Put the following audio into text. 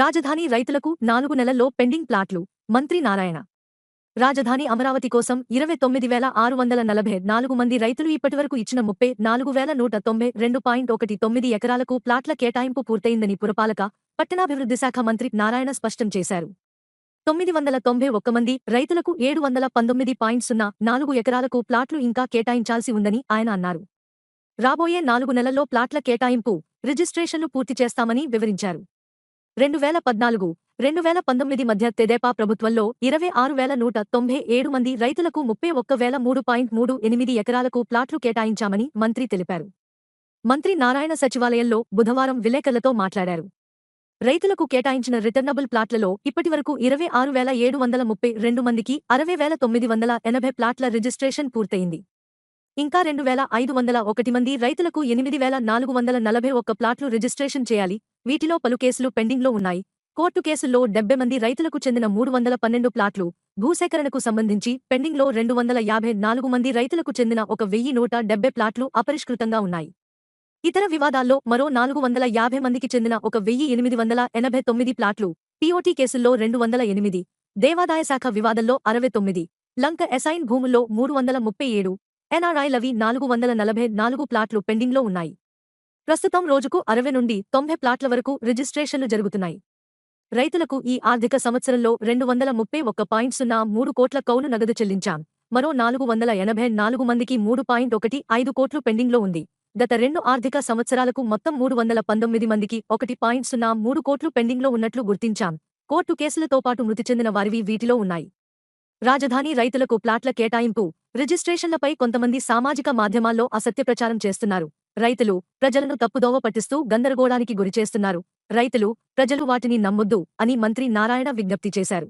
రాజధాని రైతులకు నాలుగు నెలల్లో పెండింగ్ ప్లాట్లు. మంత్రి నారాయణ. రాజధాని అమరావతి కోసం ఇరవై తొమ్మిది వేల ఆరు వందల నలభై నాలుగు మంది రైతులు ఇప్పటివరకు ఇచ్చిన ముప్పై నాలుగు వేల నూట తొంభై రెండు పాయింట్ ఒకటి తొమ్మిది ఎకరాలకు ప్లాట్ల కేటాయింపు పూర్తయిందని పురపాలక పట్టణాభివృద్ధి శాఖ మంత్రి నారాయణ స్పష్టం చేశారు. తొమ్మిది వందల తొంభై ఒక్క మంది రైతులకు ఏడు వందల పంతొమ్మిది పాయింట్ సున్నా నాలుగు ఎకరాలకు ప్లాట్లు ఇంకా కేటాయించాల్సి ఉందని ఆయన అన్నారు. రాబోయే నాలుగు నెలల్లో ప్లాట్ల కేటాయింపు రిజిస్ట్రేషన్లు పూర్తి చేస్తామని వివరించారు. రెండు వేల పద్నాలుగు రెండు వేల పంతొమ్మిది మధ్య తెదేపా ప్రభుత్వంలో ఇరవై ఆరు వేల నూట తొంభై ఏడు మంది రైతులకు ముప్పై ఒక్క వేల మూడు పాయింట్ మూడు ఎనిమిది ఎకరాలకు ప్లాట్లు కేటాయించామని మంత్రి తెలిపారు. మంత్రి నారాయణ సచివాలయంలో బుధవారం విలేకరులతో మాట్లాడారు. రైతులకు కేటాయించిన రిటర్నబుల్ ప్లాట్లలో ఇప్పటివరకు ఇరవై ఆరు వేల ఏడు వందల ముప్పై రెండు మందికి అరవై వేల తొమ్మిది వందల ఎనభై ప్లాట్ల రిజిస్ట్రేషన్ పూర్తయింది. ఇంకా రెండు వేల ఐదు వందల ఒకటి మంది రైతులకు ఎనిమిది వేల నాలుగు వందల నలభై ఒక్క ప్లాట్లు రిజిస్ట్రేషన్ చేయాలి. వీటిలో పలు కేసులు పెండింగ్లో ఉన్నాయి. కోర్టు కేసుల్లో డెబ్బై మంది రైతులకు చెందిన మూడు వందల పన్నెండు ప్లాట్లు భూసేకరణకు సంబంధించి పెండింగ్లో రెండు వందల యాభై నాలుగు మంది రైతులకు చెందిన ఒక వెయ్యి నూట డెబ్బై ప్లాట్లు అపరిష్కృతంగా ఉన్నాయి. ఇతర వివాదాల్లో మరో నాలుగు వందల యాభై మందికి చెందిన ఒక వెయ్యి ఎనిమిది వందల ఎనభై తొమ్మిది ప్లాట్లు పీఓటీ కేసుల్లో రెండు వందల ఎనిమిది దేవాదాయ శాఖ వివాదంలో అరవై తొమ్మిది లంక ఎసైన్ భూముల్లో మూడు వందల ముప్పై ఏడు ఎన్ఆర్ఐలవి నాలుగు వందల నలభై నాలుగు ప్లాట్లు పెండింగ్లో ఉన్నాయి. ప్రస్తుతం రోజుకు అరవై నుండి తొంభై ప్లాట్ల వరకు రిజిస్ట్రేషన్లు జరుగుతున్నాయి. రైతులకు ఈ ఆర్థిక సంవత్సరంలో రెండు వందల ముప్పై ఒక్క పాయింట్ సున్నా మూడు కోట్ల కౌలు నగదు చెల్లించాం. మరో నాలుగు వందల ఎనభై నాలుగు మందికి మూడు పాయింట్ ఒకటి ఐదు కోట్లు పెండింగ్లో ఉంది. గత రెండు ఆర్థిక సంవత్సరాలకు మొత్తం మూడు వందల పంతొమ్మిది మందికి ఒకటి పాయింట్ సున్నా మూడు కోట్లు పెండింగ్లో ఉన్నట్లు గుర్తించాం. కోర్టు కేసులతో పాటు మృతి చెందిన వారివి వీటిలో ఉన్నాయి. రాజధాని రైతులకు ప్లాట్ల కేటాయింపు రిజిస్ట్రేషన్లపై కొంతమంది సామాజిక మాధ్యమాల్లో అసత్య ప్రచారం చేస్తున్నారు. రైతులు ప్రజలను తప్పుదోవ పట్టిస్తూ గందరగోళానికి గురిచేస్తున్నారు. రైతులు ప్రజలు వాటిని నమ్మొద్దు అని మంత్రి నారాయణ విజ్ఞప్తి చేశారు.